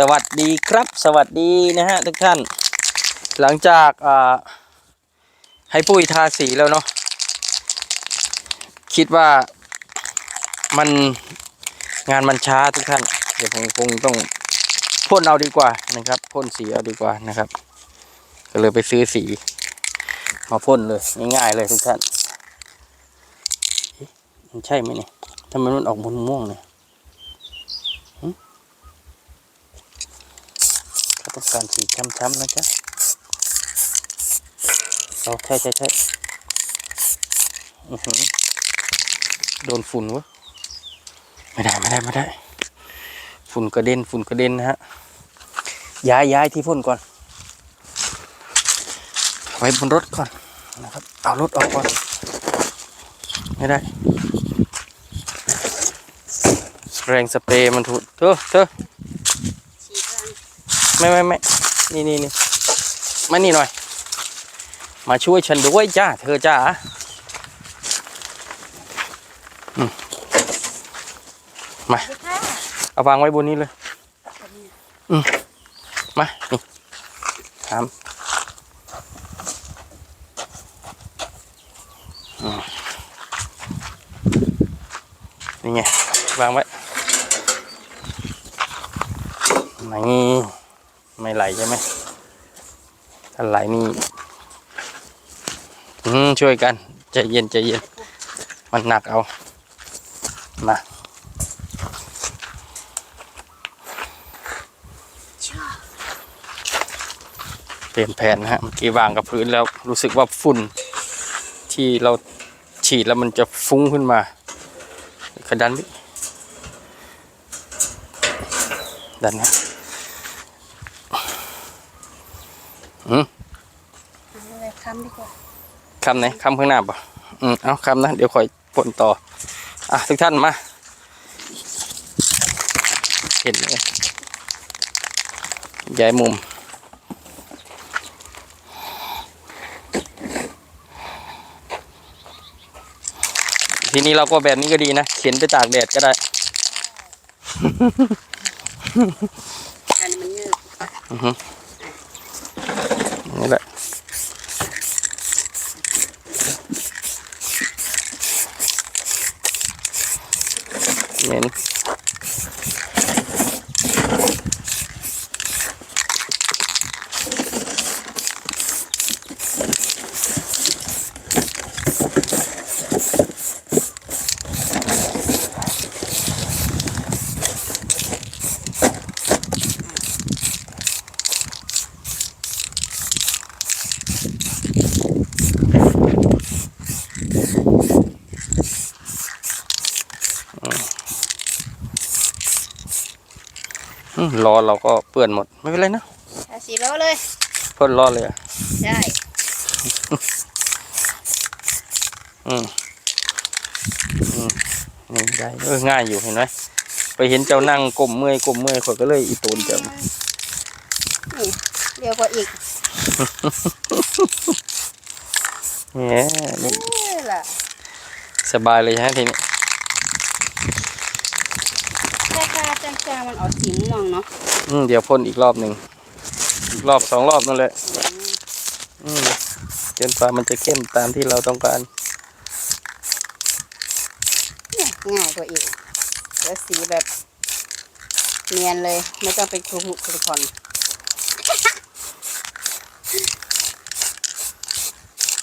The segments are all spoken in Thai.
สวัสดีครับ สวัสดีนะฮะทุกท่าน หลังจากให้ปุ้ยทาสีแล้วเนาะคิดว่ามันงานมันช้าทุกท่าน เดี๋ยวผมคงต้องพ่นเอาดีกว่านะครับพ่นสีเอาดีกว่านะครับ ก็เลยไปซื้อสี มาพ่นเลยง่ายๆเลยทุกท่านมันใช่ไหมเนี่ยทำไมมันออกม่วงๆเนี่ย เขา ต้องการสีช้ำๆนะจ๊ะเอาใช่ใช่ใช่โดนฝุ่นวะไม่ได้ไม่ได้ไม่ได้ ฝุ่นกระเด็นฝุ่นกระเด็นนะฮะ ย้ายย้ายที่พ่นก่อน ไว้บนรถก่อนนะครับ เอารถออกก่อน ไม่ได้แรงสเปรย์มันถูกเธอเธอ ไม่ไม่ไม่นี่นี่นี่มานี่หน่อย มาช่วยฉันด้วยจ้าเธอจ้าอมา เอาวางไว้บนนี้เลยอืมมานี่ถามอืมนี่ไงวางไว้นี่ ไม่ไหลใช่ไหมถ้าไหลนี่ช่วยกันใจเย็นใจเย็น มันหนักเอามาเปลี่ยนแผนนะฮะเมื่อกี้วางกับพื้นแล้วรู้สึกว่าฝุ่นที่เราฉีดแล้วมันจะฟุ้งขึ้นมากระดันดิดันนะ อะไร ค้ำดีกว่าคำไหนคำข้างหน้าป่ะอืมเอาคำนะ เดี๋ยวคอยพ่นต่อ อะ ทุกท่านมา เห็นไหมย้ายมุมทีนี้เราก็แบบนี้ก็ดีนะ เข็นไปตากแดดก็ได้อันนี้มันยืด อือฮึนี่แหละ เหม็ ล้อเราก็เปื้อนหมดไม่เป็นไรนะทาสีล้อเลยเพิ่นล้อเลยอะได้อืมอืมนี่ได้เออง่ายอยู่เห็นไหมไปเห็นเจ้านั่งกลมเมื่อยกลมเมื่อยข่อยก็เลยอีตูนเจ้านี่เร็วกว่าอีกแหมนี่นี่แหละสบายเลยฮะทีนี้ แค่ค่าจางๆมันออกสีม่วงเนาะอืมเดี๋ยวพ่นอีกรอบหนึ่งอีกรอบสองรอบนั่นแหละ อืมจนกว่ามันจะเข้มตามที่เราต้องการเนี่ยง่ายกว่าอีกแล้วสีแบบเนียนเลยไม่ต้องเป็นคลุกคลุกคอน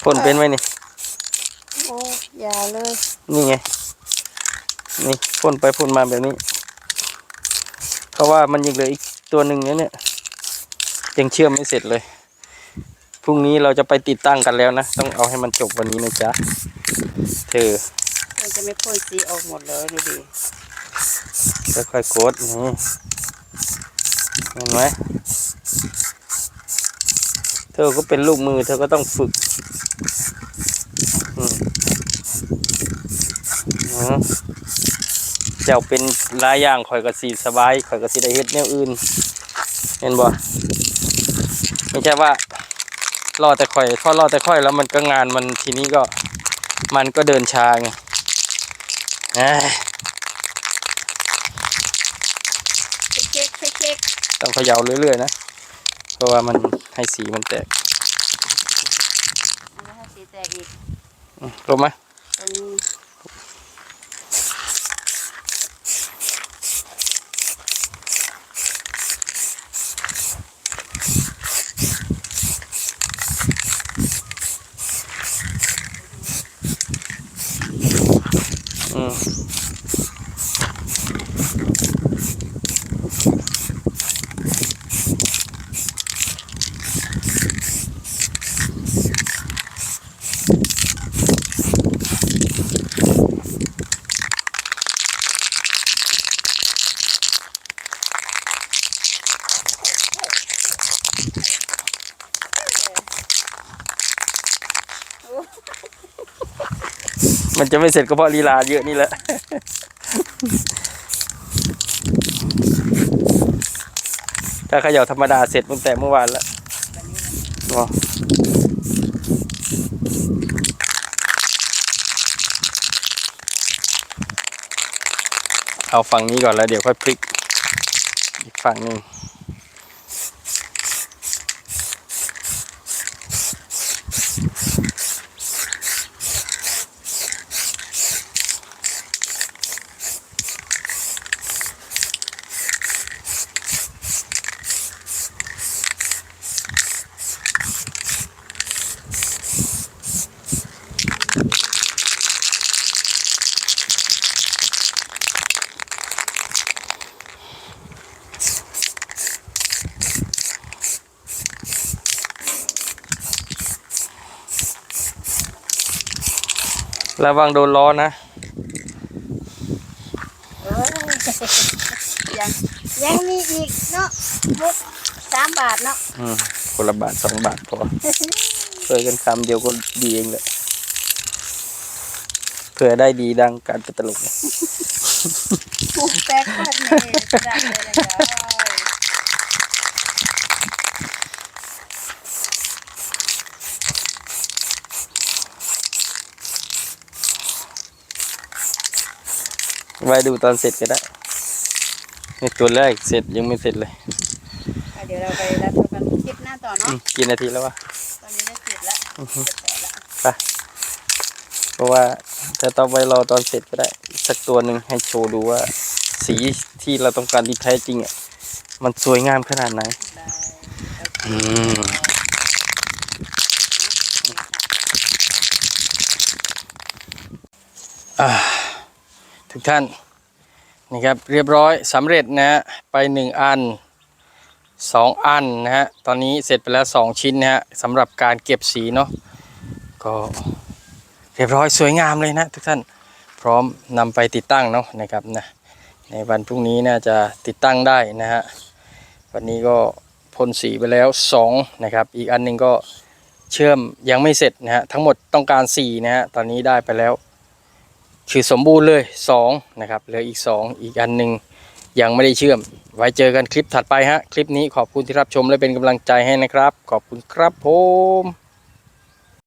พ่นเป็นไหมนี่โอ้อยาเลย นี่ไง นี่พ่นไปพ่นมาแบบนี้เพ ราะว่ามันยังเหลืออีกตัวหนึ่งนะเนี่ยยังเชื่อมไม่เสร็จเลยพรุ่งนี้เราจะไปติดตั้งกันแล้วนะ ต้องเอาให้มันจบวันนี้นะจ๊ะเธอมันจะไม่พ่นสีออกหมดเลยดูดิค่อยๆกดนี่เห็นไหมเธอก็เป็นลูกมือเธอก็ต้องฝึกอืมอืม เจ้าเป็นหลายอย่างข่อยก็สีสบายข่อยก็สิได้เฮ็ดแนวอื่น เห็นบ่ไม่ใช่ว่ารอแต่ข่อยพอรอแต่ข่อยแล้วมันก็งานมันทีนี้ก็มันก็เดินช้าไงเอ้ยเช็คเช็คเช็คต้องเขย่าเรื่อยๆนะ เพราะว่ามันให้สีมันแตกแล้วให้สีแตกอีกอืมลงไหมต Uh. มันจะไม่เสร็จก็เพราะลีลาเยอะนี่แหละ ถ้าเขย่าธรรมดาเสร็จตั้งแต่เมื่อวานแล้วอ๋อเอาฝั่งนี้ก่อนแล้วเดี๋ยวค่อยพลิก อีกฝั่งหนึ่ง ระวังโดนล้อนะเอ้ยยังยังมีอีกเนาะมุกสามบาทเนาะอืมคนละบาทสองบาทพอเพื่อกันคำเดียวก็ดีเองเลยเผื่อได้ดีดังการเป็นตลกนะมุกแตกเปิดนี่จัดเลยนะจ๊ะ ไว้ดูตอนเสร็จก็ได้ในตัวแรกเสร็จยังไม่เสร็จเลยอะเดี๋ยวเราไปรับชมกันคลิปหน้าต่ออืเนาะมกี่นาทีแล้ววะ ตอนนี้ได้สิบแล้วอือฮึจะแปดแล้วเพราะว่าจะต้องไปรอตอนเสร็จก็ได้ สักตัวหนึ่งให้โชว์ดูว่า สีที่เราต้องการที่แท้จริงอะมันสวยงามขนาดไหน ได้อืม อ่า ท่านนี่ครับเรียบร้อยสำเร็จนะฮะไปหนึ่งอันสองอันนะฮะตอนนี้เสร็จไปแล้วสองชิ้นนะฮะสำหรับการเก็บสีเนาะก็เรียบร้อยสวยงามเลยนะทุกท่านพร้อมนำไปติดตั้งเนาะนะครับนะในวันพรุ่งนี้น่าจะติดตั้งได้นะฮะวันนี้ก็พ่นสีไปแล้วสองนะครับ อีกอันหนึงก็เชื่อมยังไม่เสร็จนะฮะทั้งหมดต้องการสีนะฮะตอนนี้ได้ไปแล้ว คือสมบูรณ์เลย2นะครับเหลืออีก 2 อีกอันหนึ่งยังไม่ได้เชื่อม ไว้เจอกันคลิปถัดไปฮะ คลิปนี้ขอบคุณที่รับชมและเป็นกำลังใจให้นะครับ ขอบคุณครับผม